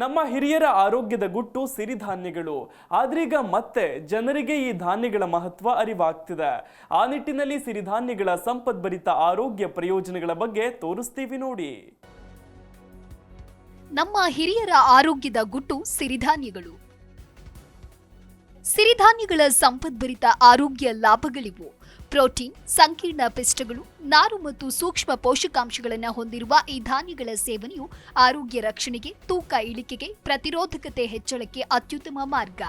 ನಮ್ಮ ಹಿರಿಯರ ಆರೋಗ್ಯದ ಗುಟ್ಟು ಸಿರಿಧಾನ್ಯಗಳು. ಆದ್ರೀಗ ಮತ್ತೆ ಜನರಿಗೆ ಈ ಧಾನ್ಯಗಳ ಮಹತ್ವ ಅರಿವಾಗ್ತಿದೆ. ಆ ನಿಟ್ಟಿನಲ್ಲಿ ಸಿರಿಧಾನ್ಯಗಳ ಸಂಪದ್ಭರಿತ ಆರೋಗ್ಯ ಪ್ರಯೋಜನಗಳ ಬಗ್ಗೆ ತೋರಿಸ್ತೀವಿ ನೋಡಿ. ನಮ್ಮ ಹಿರಿಯರ ಆರೋಗ್ಯದ ಗುಟ್ಟು ಸಿರಿಧಾನ್ಯಗಳು. ಸಿರಿಧಾನ್ಯಗಳ ಸಂಪದ್ಭರಿತ ಆರೋಗ್ಯ ಲಾಭಗಳಿವು. ಪ್ರೋಟೀನ್, ಸಂಕೀರ್ಣ ಪಿಷ್ಟಗಳು ನಾರು ಮತ್ತು ಸೂಕ್ಷ್ಮ ಪೋಷಕಾಂಶಗಳನ್ನು ಹೊಂದಿರುವ ಈ ಧಾನ್ಯಗಳ ಸೇವನೆಯು ಆರೋಗ್ಯ ರಕ್ಷಣೆಗೆ, ತೂಕ ಇಳಿಕೆಗೆ, ಪ್ರತಿರೋಧಕತೆ ಹೆಚ್ಚಳಕ್ಕೆ ಅತ್ಯುತ್ತಮ ಮಾರ್ಗ.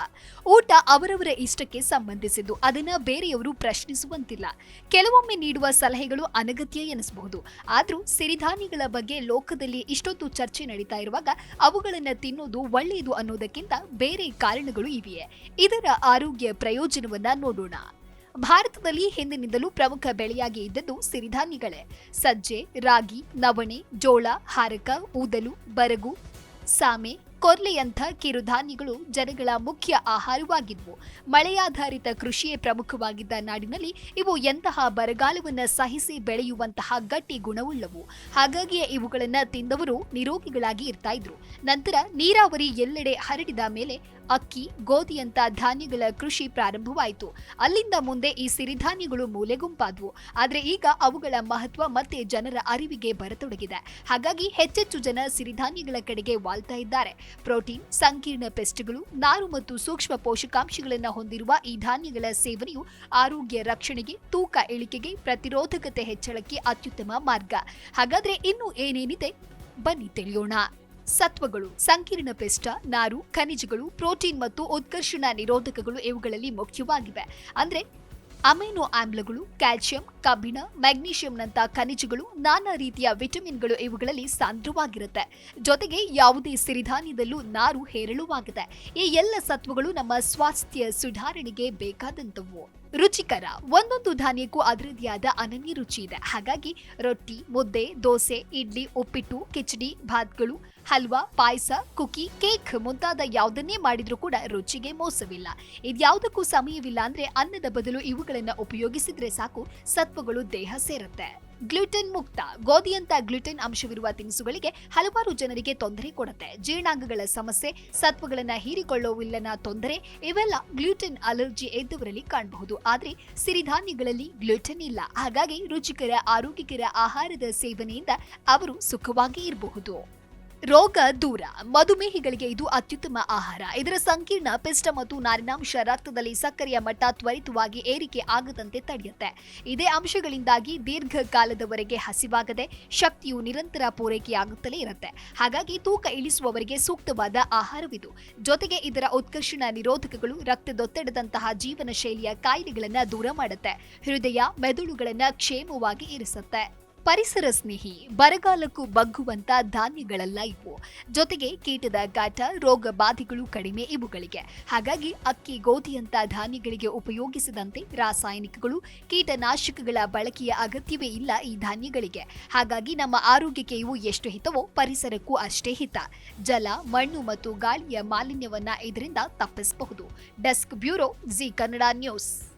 ಊಟ ಅವರವರ ಇಷ್ಟಕ್ಕೆ ಸಂಬಂಧಿಸಿದ್ದು, ಅದನ್ನು ಬೇರೆಯವರು ಪ್ರಶ್ನಿಸುವಂತಿಲ್ಲ. ಕೆಲವೊಮ್ಮೆ ನೀಡುವ ಸಲಹೆಗಳು ಅನಗತ್ಯ ಎನಿಸಬಹುದು. ಆದರೂ ಸಿರಿಧಾನ್ಯಗಳ ಬಗ್ಗೆ ಲೋಕದಲ್ಲಿ ಇಷ್ಟೊಂದು ಚರ್ಚೆ ನಡೀತಾ ಇರುವಾಗ ಅವುಗಳನ್ನು ತಿನ್ನೋದು ಒಳ್ಳೆಯದು ಅನ್ನೋದಕ್ಕಿಂತ ಬೇರೆ ಕಾರಣಗಳು ಇವೆಯೇ. ಇದರ ಆರೋಗ್ಯ ಪ್ರಯೋಜನವನ್ನ ನೋಡೋಣ. ಭಾರತದಲ್ಲಿ ಹಿಂದಿನಿಂದಲೂ ಪ್ರಮುಖ ಬೆಳೆಯಾಗಿ ಇದ್ದದ್ದು ಸಿರಿಧಾನ್ಯಗಳೇ. ಸಜ್ಜೆ ರಾಗಿ ನವಣೆ ಜೋಳ ಹಾರಕ ಊದಲು ಬರಗು ಸಾಮೆ ಕೊರ್ಲೆಯಂಥ ಕಿರುಧಾನ್ಯಗಳು ಜನಗಳ ಮುಖ್ಯ ಆಹಾರವಾಗಿದ್ವು. ಮಳೆಯಾಧಾರಿತ ಕೃಷಿಯೇ ಪ್ರಮುಖವಾಗಿದ್ದ ನಾಡಿನಲ್ಲಿ ಇವು ಎಂತಹ ಬರಗಾಲವನ್ನು ಸಹಿಸಿ ಬೆಳೆಯುವಂತಹ ಗಟ್ಟಿ ಗುಣವುಳ್ಳವು. ಹಾಗಾಗಿಯೇ ಇವುಗಳನ್ನು ತಿಂದವರು ನಿರೋಗಿಗಳಾಗಿ ಇರ್ತಾ ಇದ್ರು. ನಂತರ ನೀರಾವರಿ ಎಲ್ಲೆಡೆ ಹರಡಿದ ಮೇಲೆ ಅಕ್ಕಿ ಗೋಧಿಯಂತ ಧಾನ್ಯಗಳ ಕೃಷಿ ಪ್ರಾರಂಭವಾಯಿತು. ಅಲ್ಲಿಂದ ಮುಂದೆ ಈ ಸಿರಿಧಾನ್ಯಗಳು ಮೂಲೆಗುಂಪಾದವು. ಆದರೆ ಈಗ ಅವುಗಳ ಮಹತ್ವ ಮತ್ತೆ ಜನರ ಅರಿವಿಗೆ ಬರತೊಡಗಿದೆ. ಹಾಗಾಗಿ ಹೆಚ್ಚೆಚ್ಚು ಜನ ಸಿರಿಧಾನ್ಯಗಳ ಕಡೆಗೆ ವಾಲ್ತಾ ಇದ್ದಾರೆ. ಪ್ರೋಟೀನ್, ಸಂಕೀರ್ಣ ಪೆಸ್ಟ್ಗಳು, ನಾರು ಮತ್ತು ಸೂಕ್ಷ್ಮ ಪೋಷಕಾಂಶಗಳನ್ನು ಹೊಂದಿರುವ ಈ ಧಾನ್ಯಗಳ ಸೇವನೆಯು ಆರೋಗ್ಯ ರಕ್ಷಣೆಗೆ, ತೂಕ ಇಳಿಕೆಗೆ, ಪ್ರತಿರೋಧಕತೆ ಹೆಚ್ಚಳಕ್ಕೆ ಅತ್ಯುತ್ತಮ ಮಾರ್ಗ. ಹಾಗಾದ್ರೆ ಇನ್ನು ಏನೇನಿದೆ? ಬನ್ನಿ ತಿಳಿಯೋಣ. ಸತ್ವಗಳು, ಸಂಕೀರ್ಣ ಪಿಷ್ಟ ನಾರು, ಖನಿಜಗಳು, ಪ್ರೋಟೀನ್ ಮತ್ತು ಉತ್ಕರ್ಷಣ ನಿರೋಧಕಗಳು ಇವುಗಳಲ್ಲಿ ಮುಖ್ಯವಾಗಿವೆ. ಅಂದ್ರೆ ಅಮೈನೋ ಆಮ್ಲಗಳು, ಕ್ಯಾಲ್ಸಿಯಂ, ಕಬ್ಬಿಣ ಮ್ಯಾಗ್ನೀಷಿಯಂನಂತಹ ಖನಿಜಗಳು ನಾನಾ ರೀತಿಯ ವಿಟಮಿನ್ಗಳು ಇವುಗಳಲ್ಲಿ ಸಾಂದ್ರವಾಗಿರುತ್ತೆ. ಜೊತೆಗೆ ಯಾವುದೇ ಸಿರಿಧಾನ್ಯದಲ್ಲೂ ನಾರು ಹೇರಳವಾಗಿದೆ. ಈ ಎಲ್ಲ ಸತ್ವಗಳು ನಮ್ಮ ಸ್ವಾಸ್ಥ್ಯ ಸುಧಾರಣೆಗೆ ಬೇಕಾದಂತವು. ರುಚಿಕರ, ಒಂದೊಂದು ಧಾನ್ಯಕ್ಕೂ ಅದರದೇ ಅನನ್ಯ ರುಚಿ ಇದೆ. ಹಾಗಾಗಿ ರೊಟ್ಟಿ, ಮುದ್ದೆ, ದೋಸೆ, ಇಡ್ಲಿ, ಉಪ್ಪಿಟ್ಟು, ಕಿಚಡಿ, ಭಾತ್ಗಳು, ಹಲ್ವಾ, ಪಾಯಸ, ಕುಕಿ, ಕೇಕ್ ಮುಂತಾದ ಯಾವುದನ್ನೇ ಮಾಡಿದ್ರೂ ಕೂಡ ರುಚಿಗೆ ಮೋಸವಿಲ್ಲ. ಇದ್ಯಾವುದಕ್ಕೂ ಸಮಯವಿಲ್ಲ ಅಂದ್ರೆ ಅನ್ನದ ಬದಲು ಇವುಗಳನ್ನು ಉಪಯೋಗಿಸಿದ್ರೆ ಸಾಕು, ಸತ್ವಗಳು ದೇಹ ಸೇರುತ್ತೆ. ಗ್ಲುಟೆನ್ ಮುಕ್ತ ಗೋಧಿಯಂತ ಗ್ಲುಟೆನ್ ಅಂಶವಿರುವ ತಿನಿಸುಗಳಿಗೆ ಹಲವಾರು ಜನರಿಗೆ ತೊಂದರೆ ಕೊಡುತ್ತೆ. ಜೀರ್ಣಾಂಗಗಳ ಸಮಸ್ಯೆ, ಸತ್ವಗಳನ್ನು ಹೀರಿಕೊಳ್ಳುವಿಲ್ಲನ ತೊಂದರೆ, ಇವೆಲ್ಲ ಗ್ಲೂಟೆನ್ ಅಲರ್ಜಿ ಇದ್ದವರಲ್ಲಿ ಕಾಣಬಹುದು. ಆದರೆ ಸಿರಿಧಾನ್ಯಗಳಲ್ಲಿ ಗ್ಲೂಟೆನ್ ಇಲ್ಲ. ಹಾಗಾಗಿ ರುಚಿಕರ, ಆರೋಗ್ಯಕರ ಆಹಾರದ ಸೇವನೆಯಿಂದ ಅವರು ಸುಖವಾಗಿ ಇರಬಹುದು. ರೋಗ ದೂರ. ಮಧುಮೇಹಿಗಳಿಗೆ ಇದು ಅತ್ಯುತ್ತಮ ಆಹಾರ. ಇದರ ಸಂಕೀರ್ಣ ಪಿಷ್ಟ ಮತ್ತು ನಾರಿನಾಂಶ ರಕ್ತದಲ್ಲಿ ಸಕ್ಕರೆಯ ಮಟ್ಟ ತ್ವರಿತವಾಗಿ ಏರಿಕೆ ಆಗದಂತೆ ತಡೆಯುತ್ತೆ. ಇದೇ ಅಂಶಗಳಿಂದಾಗಿ ದೀರ್ಘಕಾಲದವರೆಗೆ ಹಸಿವಾಗದೆ ಶಕ್ತಿಯು ನಿರಂತರ ಪೂರೈಕೆಯಾಗುತ್ತಲೇ ಇರುತ್ತೆ. ಹಾಗಾಗಿ ತೂಕ ಇಳಿಸುವವರಿಗೆ ಸೂಕ್ತವಾದ ಆಹಾರವಿದು. ಜೊತೆಗೆ ಇದರ ಉತ್ಕರ್ಷಣ ನಿರೋಧಕಗಳು ರಕ್ತದೊತ್ತಡದಂತಹ ಜೀವನ ಶೈಲಿಯ ಕಾಯಿಲೆಗಳನ್ನು ದೂರ ಮಾಡುತ್ತೆ. ಹೃದಯ, ಮೆದುಳುಗಳನ್ನು ಕ್ಷೇಮವಾಗಿ ಇರಿಸುತ್ತೆ. ಪರಿಸರ ಸ್ನೇಹಿ, ಬರಗಾಲಕ್ಕೂ ಬಗ್ಗುವಂತ ಧಾನ್ಯಗಳಲ್ಲ ಇವು. ಜೊತೆಗೆ ಕೀಟದ ಗಾಟ ರೋಗ ಬಾಧೆಗಳು ಕಡಿಮೆ ಇವುಗಳಿಗೆ. ಹಾಗಾಗಿ ಅಕ್ಕಿ ಗೋಧಿಯಂತ ಧಾನ್ಯಗಳಿಗೆ ಉಪಯೋಗಿಸದಂತೆ ರಾಸಾಯನಿಕಗಳು, ಕೀಟನಾಶಕಗಳ ಬಳಕೆಯ ಅಗತ್ಯವೇ ಇಲ್ಲ ಈ ಧಾನ್ಯಗಳಿಗೆ. ಹಾಗಾಗಿ ನಮ್ಮ ಆರೋಗ್ಯಕ್ಕೆ ಇವು ಎಷ್ಟು ಹಿತವೋ ಪರಿಸರಕ್ಕೂ ಅಷ್ಟೇ ಹಿತ. ಜಲ, ಮಣ್ಣು ಮತ್ತು ಗಾಳಿಯ ಮಾಲಿನ್ಯವನ್ನ ಇದರಿಂದ ತಪ್ಪಿಸಬಹುದು. Desk bureau, Zee Kannada news.